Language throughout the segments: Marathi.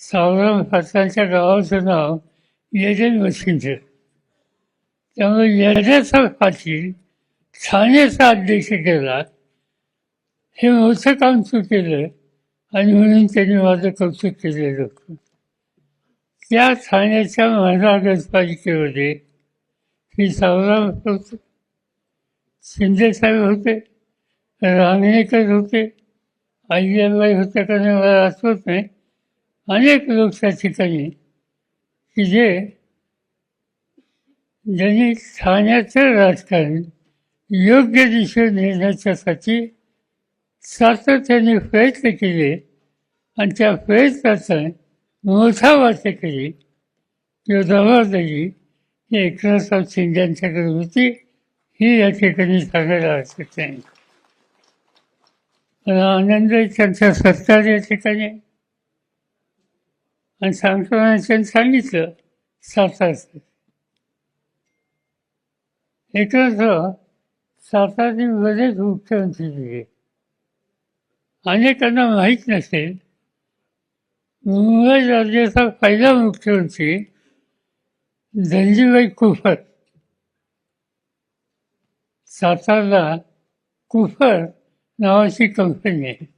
सावराम फासाच्या गावाचं नाव येडेन वशिंचं त्यामुळे येड्याचा पाटील ठाण्याचा अध्यक्ष केला. हे मोठं काम चुकेलं केलं आणि म्हणून त्यांनी माझं कौतुक केलेलं होतं. त्या ठाण्याच्या महानगरपालिकेमध्ये श्री सावराम होते शिंदेसाहेब होते रांगणेकर होते आई होते का नाही मला आठवत नाही. अनेक लोक त्या ठिकाणी की जे ज्यांनी ठाण्याचं राजकारण योग्य दिशेने नेण्याच्यासाठी सातत्याने प्रयत्न केले आणि त्या प्रयत्नाचा मोठा वाटेकरी किंवा जबाबदारी ही एकनाथराव शिंद्यांच्याकडे होती. ही या ठिकाणी सांगायला हरकत नाही. आनंद त्यांचा सत्कार या ठिकाणी. आणि सांगताना सांगितलं सातारचं. एकनाथराव सातारने बरेच मुख्यमंत्री दिले. अनेकांना माहीत नसेल मुंबई राज्याचा पहिला मुख्यमंत्री धनजीबाई कुफर. सातारला कुफर नावाची कंपनी आहे.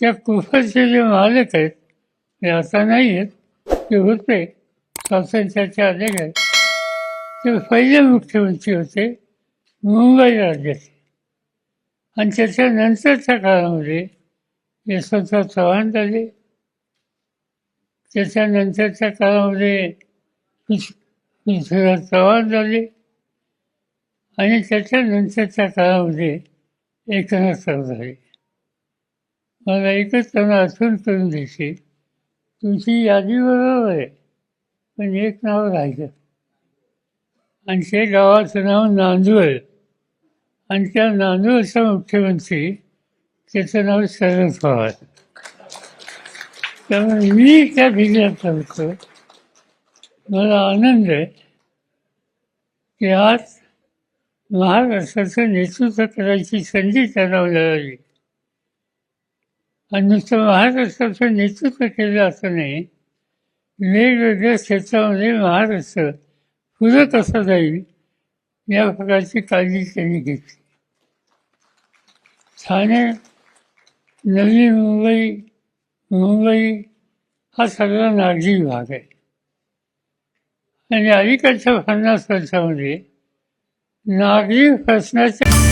त्या कुफरचे जे मालक आहेत हे असं नाही आहेत ते होते. स्वातंत्र्याच्या अनेक ते पहिले मुख्यमंत्री होते. मुंबई राज्याचे. आणि त्याच्यानंतरच्या काळामध्ये यशवंतराव चव्हाण झाले. त्याच्यानंतरच्या काळामध्ये पृथ्वीराज चव्हाण झाले. आणि त्याच्यानंतरच्या काळामध्ये एकनाथराव झाले. मला एकच त्यांना आठवण करून द्यायची तुमची यादी बरोबर आहे. पण एक नाव राहायचं आणि ते गावाचं नाव नांदवळ आणि त्या नांदवळचा मुख्यमंत्री त्याचं नाव शरद पवार. त्यामुळे मी त्या जिल्ह्यात होतो मला आनंद आहे की आज महाराष्ट्राचं नेतृत्व करायची संधी त्यांना मिळाली. आणि नुसतं महाराष्ट्राचं नेतृत्व केलं असं नाही वेगवेगळ्या क्षेत्रामध्ये महाराष्ट्र पुढं कसं जाईल या प्रकारची काळजी त्यांनी घेतली. ठाणे नवी मुंबई मुंबई हा सगळा नागरी भाग आहे. आणि अलीकडच्या पन्नास वर्षामध्ये नागरी प्रश्नाच्या